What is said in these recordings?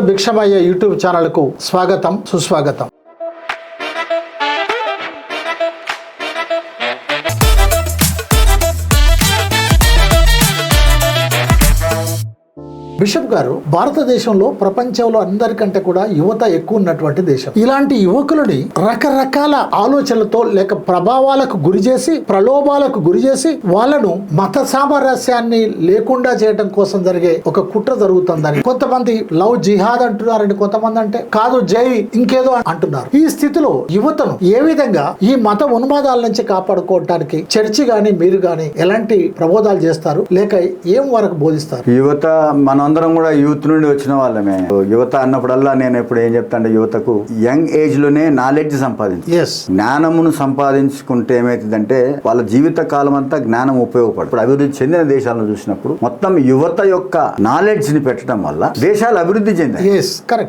Bhikshamaiah YouTube ఛానల్కు స్వాగతం సుస్వాగతం. బిషప్ గారు భారతదేశంలో ప్రపంచంలో అందరికంటే కూడా యువత ఎక్కువ ఉన్నటువంటి దేశం. ఇలాంటి యువకులని రకరకాల ఆలోచనలతో లేక ప్రభావాలకు గురి చేసి ప్రలోభాలకు గురి చేసి వాళ్ళను మత సామరస్యాన్ని లేకుండా చేయడం కోసం జరిగే ఒక కుట్ర జరుగుతుందని కొంతమంది లవ్ జిహాద్ అంటున్నారని కొంతమంది అంటే. కాదు జై ఇంకేదో అంటున్నారు. ఈ స్థితిలో యువతను ఏ విధంగా ఈ మత ఉన్మాదాల నుంచి కాపాడుకోవటానికి చర్చి గాని మీరు గాని ఎలాంటి ప్రబోధాలు చేస్తారు? లేక ఏం వరకు బోధిస్తారు? యువత మనం మనందరం కూడా యూత్ నుండి వచ్చిన వాళ్ళమే. యువత అన్నప్పుడల్లా నేను ఎప్పుడు ఏం చెప్తాంటే యువతకు యంగ్ ఏజ్లోనే నాలెడ్జ్ సంపాదించు. జ్ఞానమును సంపాదించుకుంటే ఏమైతుందంటే వాళ్ళ జీవిత కాలం అంతా జ్ఞానం ఉపయోగపడు ఇప్పుడు అభివృద్ధి చెందిన దేశాలను చూసినప్పుడు మొత్తం యువత యొక్క నాలెడ్జ్ని పెట్టడం వల్ల దేశాలు అభివృద్ధి చెందాయి.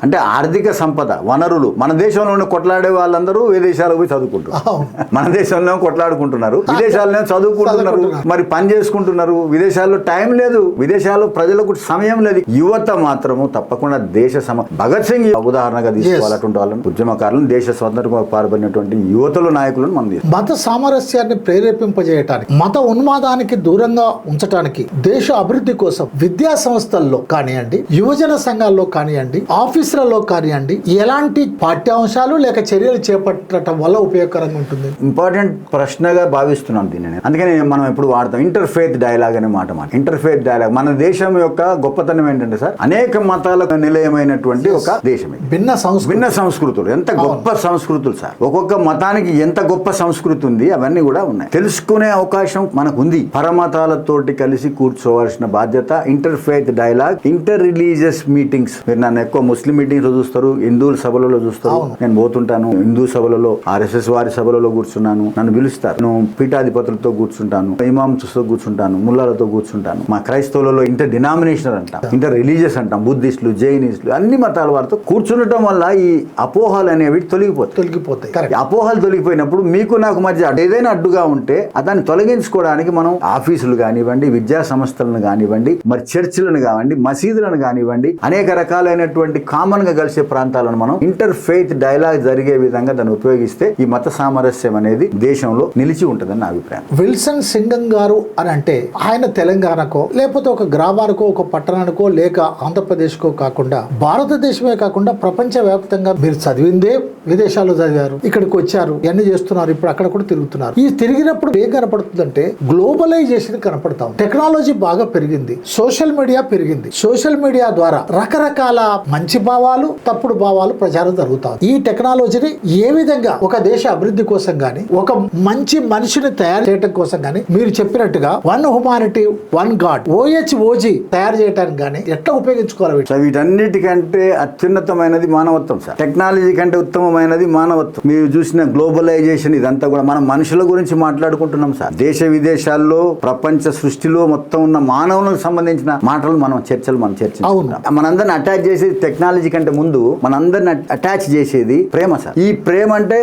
అంటే ఆర్థిక సంపద వనరులు మన దేశంలోనే కొట్లాడే వాళ్ళందరూ విదేశాలకు పోయి చదువుకుంటారు మన దేశంలో కొట్లాడుకుంటున్నారు. విదేశాల్లో చదువుకుంటున్నారు. చదువుకుంటున్నారు. మరి పని చేసుకుంటున్నారు. విదేశాల్లో టైం లేదు. విదేశాల్లో ప్రజలకు సమయం లేదు యువత మాత్రము తప్పకుండా దేశ సమ భగత్ సింగ్ ఉదాహరణగా తీసుకోవాలటువంటి వాళ్ళని ఉద్యమకారులను దేశ స్వతంత్రం పాల్పడినటువంటి యువతలు నాయకులను మనం. మత సామరస్యాన్ని ప్రేరేపింపజేయటానికి మత ఉన్మాదానికి దూరంగా ఉంచటానికి దేశ అభివృద్ధి కోసం విద్యా సంస్థల్లో కానివ్వండి యువజన సంఘాల్లో కానివ్వండి ఆఫీసులలో కానివ్వండి ఎలాంటి పాఠ్యాంశాలు లేక చర్యలు చేపట్టడం వల్ల ఉపయోగకరంగా ఉంటుంది? ఇంపార్టెంట్ ప్రశ్నగా భావిస్తున్నాం దీనిని. నేను. అందుకని మనం ఎప్పుడు వాడతాం. ఇంటర్ ఫేత్ డైలాగ్ అనే మాట మాట. Interfaith dialogue. మన దేశం యొక్క గొప్పతనం ఏంటంటే సార్ అనేక మతాలకు నిలయమైనటువంటి ఒక దేశం ఇది. భిన్న సంస్కృతి భిన్న సంస్కృతులు. ఎంత గొప్ప సంస్కృతులు సార్. ఒక్కొక్క మతానికి ఎంత గొప్ప సంస్కృతి ఉంది అవన్నీ కూడా ఉన్నాయి. తెలుసుకునే అవకాశం మనకు ఉంది పరమతాలతోటి కలిసి కూర్చోవలసిన బాధ్యత interfaith dialogue inter religious meetings మీరు నన్ను ఎక్కువ ముస్లిం మీటింగ్స్లో చూస్తారు హిందువుల సభలలో చూస్తారు. నేను పోతుంటాను హిందూ సభలలో ఆర్ఎస్ఎస్ వారి సభలలో కూర్చున్నాను. నన్ను పిలుస్తారు. నేను పీఠాధిపతులతో కూర్చుంటాను ఇమామ్స్తో కూర్చుంటాను ముల్లాలతో కూర్చుంటాను. మా క్రైస్తవులలో ఇంటర్ డినామినేషన్ అంటాం. ఇంటర్ రిలీజియస్ అంటాం బుద్ధిస్టులు జైనిస్టులు అన్ని మతాల వారితో కూర్చుండటం వల్ల ఈ అపోహలు అనేవి తొలగిపోతాయి. తొలగిపోతాయి. అపోహలు తొలగిపోయినప్పుడు మీకు నాకు మధ్య ఏదైనా అడ్డుగా ఉంటే దాన్ని తొలగించుకోవడానికి మనం ఆఫీసులు కానివ్వండి విద్యా సంస్థలను కానివ్వండి మరి చర్చిలను కానివ్వండి మసీదులను కానివ్వండి అనేక రకాలైనటువంటి కామన్గా కలిసే ప్రాంతాలను మనం ఇంటర్ ఫెయిత్ డైలాగ్ జరిగే విధంగా దాన్ని ఉపయోగిస్తే ఈ మత సామరస్యం అనేది దేశంలో నిలిచి ఉంటుందని నా అభిప్రాయం. విల్సన్ సింగం గారు అని అంటే ఆయన తెలంగాణకో లేకపోతే ఒక గ్రామానికో ఒక పట్టణానికో లేక ఆంధ్రప్రదేశ్కో కాకుండా భారతదేశమే కాకుండా ప్రపంచ వ్యాప్తంగా మీరు చదివిందే విదేశాల్లో చదివారు ఇక్కడికి వచ్చారు ఇవన్నీ చేస్తున్నారు ఇప్పుడు అక్కడ కూడా తిరుగుతున్నారు. ఈ తిరిగినప్పుడు ఏం కనపడుతుందంటే గ్లోబలైజేషన్ కనపడతాం టెక్నాలజీ బాగా పెరిగింది సోషల్ మీడియా పెరిగింది. సోషల్ మీడియా ద్వారా రకరకాల మంచి భావాలు తప్పుడు భావాలు ప్రచారం జరుగుతాయి ఈ టెక్నాలజీని ఏ విధంగా ఒక దేశ అభివృద్ధి కోసం కానీ ఒక మంచి మనిషిని తయారు చేయడం కోసం కానీ మీరు చెప్పినట్టుగా one humanity one God O H O G తయారు చేయడానికి గాని ఎట్లా ఉపయోగించుకోవాలి వీటన్నిటికంటే అత్యున్నతమైనది మానవత్వం సార్. టెక్నాలజీ కంటే ఉత్తమమైనది మానవత్వం. మీరు చూసిన గ్లోబలైజేషన్ ఇదంతా కూడా మనం మనుషుల గురించి మాట్లాడుకుంటున్నాం సార్. దేశ విదేశాల్లో ప్రపంచ సృష్టిలో మొత్తం ఉన్న మానవులకు సంబంధించిన మాటలు మనం చర్చలు మనం చర్చించుకుంటాం. మనందరిని అటాచ్ చేసేది టెక్నాలజీ కంటే ముందు మనందరిని అటాచ్ చేసేది ప్రేమ సార్. ఈ ప్రేమ అంటే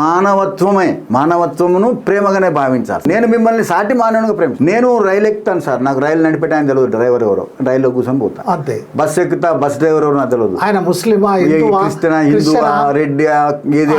మానవత్వమే. మానవత్వమును ప్రేమగానే భావించాలి నేను మిమ్మల్ని సాటి మానవునిగా ప్రేమ నేను రైలు ఎక్కుతాను సార్. నాకు రైలు నడిపేట ఆయన తెలియదు డ్రైవర్ ఎవరో. రైల్లో కూర్చొని పోతా. అంతే. బస్ ఎక్కుతా బస్ డ్రైవర్ ఎవరో తెలియదు ఆయన ముస్లిమా క్రిస్టియనా హిందువా? రెడ్డియా ఏది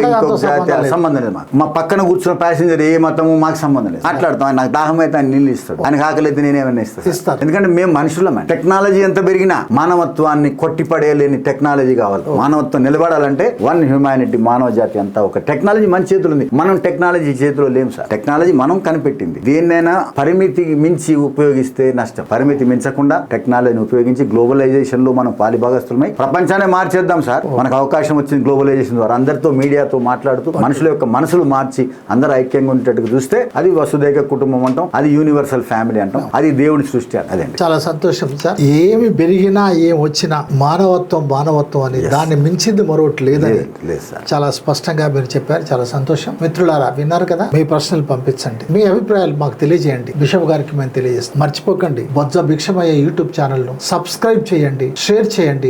సంబంధం లేదు. మాకు. మా పక్కన కూర్చున్న ప్యాసింజర్ ఏ మతము మాకు సంబంధం లేదు. మాట్లాడతాం ఆయన నాకు దాహం అయితే ఆయన నీళ్ళు ఇస్తాడు. ఆయన ఆకలి అయితే నేనేమైనా ఇస్తాను. ఎందుకంటే మేము మనుషులమే టెక్నాలజీ ఎంత పెరిగినా మానవత్వాన్ని కొట్టిపడేయలేని టెక్నాలజీ కావాలి. మానవత్వం నిలబడాలంటే వన్ హ్యూమానిటీ మానవ జాతి అంతా ఒక టెక్నాలజీ మన చేతులు ఉంది. మనం టెక్నాలజీ చేతిలో లేము సార్. టెక్నాలజీ మనం కనిపెట్టింది. దేన్నైనా పరిమితి మించి ఉపయోగిస్తే నష్టం. పరిమితి మించకుండా టెక్నాలజీని ఉపయోగించి గ్లోబలైజేషన్లో మనం పాలిభాగస్తులమై ప్రపంచాన్ని మార్చేద్దాం సార్. మనకు అవకాశం వచ్చింది గ్లోబలైజేషన్ ద్వారా. అందరితో మీడియాతో మాట్లాడుతూ మనుషుల యొక్క మనసులు మార్చి అందరూ ఐక్యంగా ఉండేటట్టుగా చూస్తే అది వసుదైక కుటుంబం అంటాం అది యూనివర్సల్ ఫ్యామిలీ అంటాం అది దేవుడి సృష్టి అదండి చాలా సంతోషం సార్. ఏమి పెరిగినా ఏం వచ్చినా మానవత్వం మానవత్వం అని దాన్ని మించింది మరొకటి లేదని లేదు, లేదు సార్. చాలా స్పష్టంగా మీరు చెప్పారు. చాలా సంతోషం. మిత్రులారా విన్నారు కదా? మీ ప్రశ్నలు పంపించండి. మీ అభిప్రాయాలు మాకు తెలియజేయండి. బిషప్ గారికి మేము తెలియజేస్తాం మర్చిపోకండి. బొజ్జ భిక్షమయ్యే యూట్యూబ్ ఛానల్ను సబ్స్క్రైబ్ చేయండి షేర్ చేయండి.